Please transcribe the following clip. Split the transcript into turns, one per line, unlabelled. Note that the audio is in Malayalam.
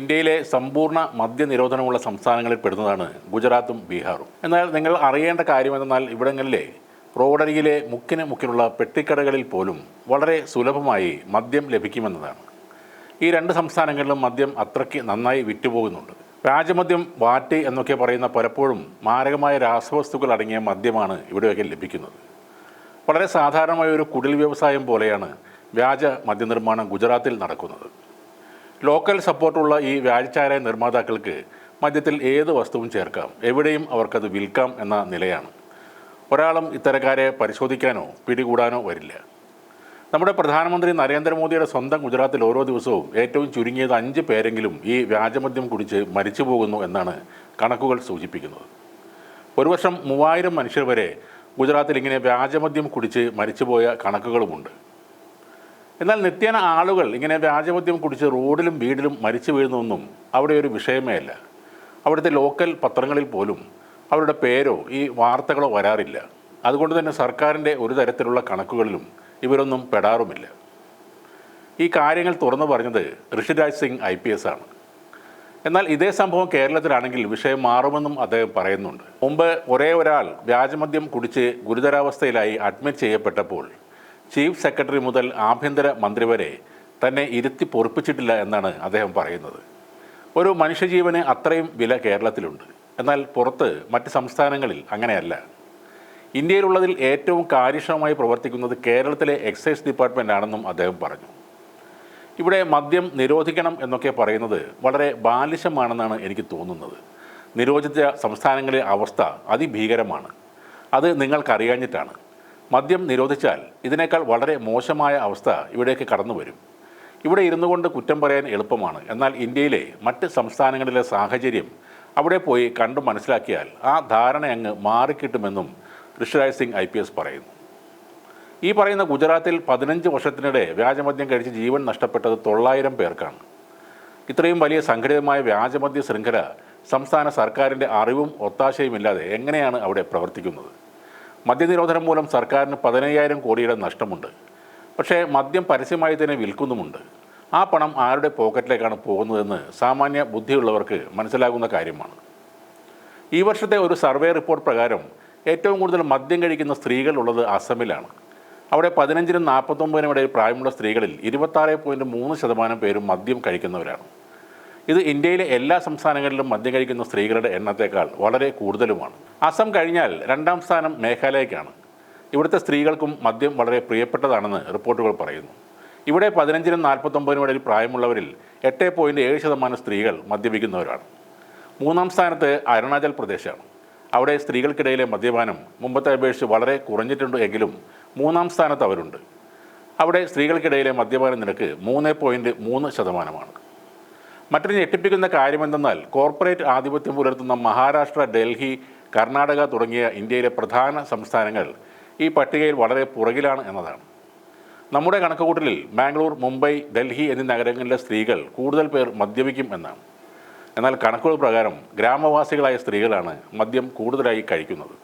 ഇന്ത്യയിലെ സമ്പൂർണ മദ്യനിരോധനമുള്ള സംസ്ഥാനങ്ങളിൽ പെടുന്നതാണ് ഗുജറാത്തും ബീഹാറും. എന്നാൽ നിങ്ങൾ അറിയേണ്ട കാര്യം കാര്യമെന്നാൽ ഇവിടങ്ങളിലെ റോഡരികിലെ മുക്കിന് മുക്കിലുള്ള പെട്ടിക്കടകളിൽ പോലും വളരെ സുലഭമായി മദ്യം ലഭിക്കുമെന്നതാണ്. ഈ രണ്ട് സംസ്ഥാനങ്ങളിലും മദ്യം അത്രയ്ക്ക് നന്നായി വിറ്റുപോകുന്നുണ്ട്. രാജമദ്യം വാറ്റ് എന്നൊക്കെ പറയുന്ന പലപ്പോഴും മാരകമായ രാസവസ്തുക്കൾ അടങ്ങിയ മദ്യമാണ് ഇവിടെയൊക്കെ ലഭിക്കുന്നത്. വളരെ സാധാരണമായ ഒരു കുടിൽ വ്യവസായം പോലെയാണ് വ്യാജ മദ്യനിർമ്മാണം ഗുജറാത്തിൽ നടക്കുന്നത്. ലോക്കൽ സപ്പോർട്ടുള്ള ഈ വ്യാഴ്ചാരായ നിർമ്മാതാക്കൾക്ക് മദ്യത്തിൽ ഏത് വസ്തുവും ചേർക്കാം. എവിടെയും അവർക്കത് വിൽക്കാം എന്ന നിലയാണ്. ഒരാളും ഇത്തരക്കാരെ പരിശോധിക്കാനോ പിടികൂടാനോ വരില്ല. നമ്മുടെ പ്രധാനമന്ത്രി നരേന്ദ്രമോദിയുടെ സ്വന്തം ഗുജറാത്തിൽ ഓരോ ദിവസവും ഏറ്റവും ചുരുങ്ങിയത് അഞ്ച് പേരെങ്കിലും ഈ വ്യാജമദ്യം കുടിച്ച് മരിച്ചു പോകുന്നു എന്നാണ് കണക്കുകൾ സൂചിപ്പിക്കുന്നത്. ഒരു വർഷം മൂവായിരം മനുഷ്യർ വരെ ഗുജറാത്തിൽ ഇങ്ങനെ വ്യാജമദ്യം കുടിച്ച് മരിച്ചുപോയ കണക്കുകളുമുണ്ട്. എന്നാൽ നിത്യേന ആളുകൾ ഇങ്ങനെ വ്യാജമദ്യം കുടിച്ച് റോഡിലും വീടിലും മരിച്ചു വീഴുന്നൊന്നും അവിടെ ഒരു വിഷയമേ അല്ല. അവിടുത്തെ ലോക്കൽ പത്രങ്ങളിൽ പോലും അവരുടെ പേരോ ഈ വാർത്തകളോ വരാറില്ല. അതുകൊണ്ട് തന്നെ സർക്കാരിന്റെ ഒരു തരത്തിലുള്ള കണക്കുകളിലും ഇവരൊന്നും പെടാറുമില്ല. ഈ കാര്യങ്ങൾ തുറന്നു പറഞ്ഞത് Rishiraj Singh I P S ആണ്. എന്നാൽ ഇതേ സംഭവം കേരളത്തിലാണെങ്കിൽ വിഷയം മാറുമെന്നും അദ്ദേഹം പറയുന്നുണ്ട്. മുമ്പ് ഒരേ ഒരാൾ വ്യാജമദ്യം കുടിച്ച് ഗുരുതരാവസ്ഥയിലായി അഡ്മിറ്റ് ചെയ്യപ്പെട്ടപ്പോൾ ചീഫ് സെക്രട്ടറി മുതൽ ആഭ്യന്തര മന്ത്രി വരെ തന്നെ ഇരുത്തി പൊറുപ്പിച്ചിട്ടില്ല എന്നാണ് അദ്ദേഹം പറയുന്നത്. ഒരു മനുഷ്യജീവന് അത്രയും വില കേരളത്തിലുണ്ട്. എന്നാൽ പുറത്ത് മറ്റ് സംസ്ഥാനങ്ങളിൽ അങ്ങനെയല്ല. ഇന്ത്യയിലുള്ളതിൽ ഏറ്റവും കാര്യക്ഷമമായി പ്രവർത്തിക്കുന്നത് കേരളത്തിലെ എക്സൈസ് ഡിപ്പാർട്ട്മെന്റ് ആണെന്നും അദ്ദേഹം പറഞ്ഞു. ഇവിടെ മദ്യം നിരോധിക്കണം എന്നൊക്കെ പറയുന്നത് വളരെ ബാലിശമാണെന്നാണ് എനിക്ക് തോന്നുന്നത്. നിരോധിച്ച സംസ്ഥാനങ്ങളിലെ അവസ്ഥ അതിഭീകരമാണ്. അത് നിങ്ങൾക്കറിയാഞ്ഞിട്ടാണ്. മദ്യം നിരോധിച്ചാൽ ഇതിനേക്കാൾ വളരെ മോശമായ അവസ്ഥ ഇവിടേക്ക് കടന്നു വരും ഇവിടെ ഇരുന്നു കൊണ്ട് കുറ്റം പറയാൻ എളുപ്പമാണ്. എന്നാൽ ഇന്ത്യയിലെ മറ്റ് സംസ്ഥാനങ്ങളിലെ സാഹചര്യം അവിടെ പോയി കണ്ടു മനസ്സിലാക്കിയാൽ ആ ധാരണ അങ്ങ് മാറിക്കിട്ടുമെന്നും Rishiraj Singh I P S പറയുന്നു. ഈ പറയുന്ന ഗുജറാത്തിൽ പതിനഞ്ച് വർഷത്തിനിടെ വ്യാജമദ്യം കഴിച്ച് ജീവൻ നഷ്ടപ്പെട്ടത് തൊള്ളായിരം പേർക്കാണ്. ഇത്രയും വലിയ സംഘടിതമായ വ്യാജമദ്യ ശൃംഖല സംസ്ഥാന സർക്കാരിന്റെ അറിവും ഒത്താശയുമില്ലാതെ എങ്ങനെയാണ് അവിടെ പ്രവർത്തിക്കുന്നത്? മദ്യനിരോധനം മൂലം സർക്കാരിന് പതിനയ്യായിരം കോടിയുടെ നഷ്ടമുണ്ട്. പക്ഷേ മദ്യം പരസ്യമായി തന്നെ വിൽക്കുന്നുമുണ്ട്. ആ പണം ആരുടെ പോക്കറ്റിലേക്കാണ് പോകുന്നതെന്ന് സാമാന്യ ബുദ്ധിയുള്ളവർക്ക് മനസ്സിലാകുന്ന കാര്യമാണ്. ഈ വർഷത്തെ ഒരു സർവേ റിപ്പോർട്ട് പ്രകാരം ഏറ്റവും കൂടുതൽ മദ്യം കഴിക്കുന്ന സ്ത്രീകൾ ഉള്ളത് അസമിലാണ്. അവിടെ പതിനഞ്ചിനും നാൽപ്പത്തൊമ്പതിനും ഇടയിൽ പ്രായമുള്ള സ്ത്രീകളിൽ ഇരുപത്താറ് പോയിന്റ് മൂന്ന് ശതമാനം പേരും മദ്യം കഴിക്കുന്നവരാണ്. ഇത് ഇന്ത്യയിലെ എല്ലാ സംസ്ഥാനങ്ങളിലും മദ്യം കഴിക്കുന്ന സ്ത്രീകളുടെ എണ്ണത്തേക്കാൾ വളരെ കൂടുതലുമാണ്. അസം കഴിഞ്ഞാൽ രണ്ടാം സ്ഥാനം മേഘാലയക്കാണ്. ഇവിടുത്തെ സ്ത്രീകൾക്കും മദ്യം വളരെ പ്രിയപ്പെട്ടതാണെന്ന് റിപ്പോർട്ടുകൾ പറയുന്നു. ഇവിടെ പതിനഞ്ചിനും നാൽപ്പത്തൊമ്പതിനും ഇടയിൽ പ്രായമുള്ളവരിൽ എട്ട് പോയിന്റ് ഏഴ് ശതമാനം സ്ത്രീകൾ മദ്യപിക്കുന്നവരാണ്. മൂന്നാം സ്ഥാനത്ത് അരുണാചൽ പ്രദേശാണ്. അവിടെ സ്ത്രീകൾക്കിടയിലെ മദ്യപാനം മുമ്പത്തെ അപേക്ഷിച്ച് വളരെ കുറഞ്ഞിട്ടുണ്ട് എങ്കിലും മൂന്നാം സ്ഥാനത്ത് അവരുണ്ട്. അവിടെ സ്ത്രീകൾക്കിടയിലെ മദ്യപാന നിരക്ക് മൂന്ന് പോയിന്റ് മൂന്ന് ശതമാനമാണ്. മറ്റൊരു ഞെട്ടിപ്പിക്കുന്ന കാര്യമെന്തെന്നാൽ കോർപ്പറേറ്റ് ആധിപത്യം പുലർത്തുന്ന മഹാരാഷ്ട്ര ഡൽഹി കർണാടക തുടങ്ങിയ ഇന്ത്യയിലെ പ്രധാന സംസ്ഥാനങ്ങൾ ഈ പട്ടികയിൽ വളരെ പുറകിലാണ് എന്നതാണ്. നമ്മുടെ കണക്കുകൂട്ടലിൽ ബാംഗ്ലൂർ മുംബൈ ഡൽഹി എന്നീ നഗരങ്ങളിലെ സ്ത്രീകൾ കൂടുതൽ പേർ മദ്യപിക്കും എന്നാണ്. എന്നാൽ കണക്കുകൾ പ്രകാരം ഗ്രാമവാസികളായ സ്ത്രീകളാണ് മദ്യം കൂടുതലായി കഴിക്കുന്നത്.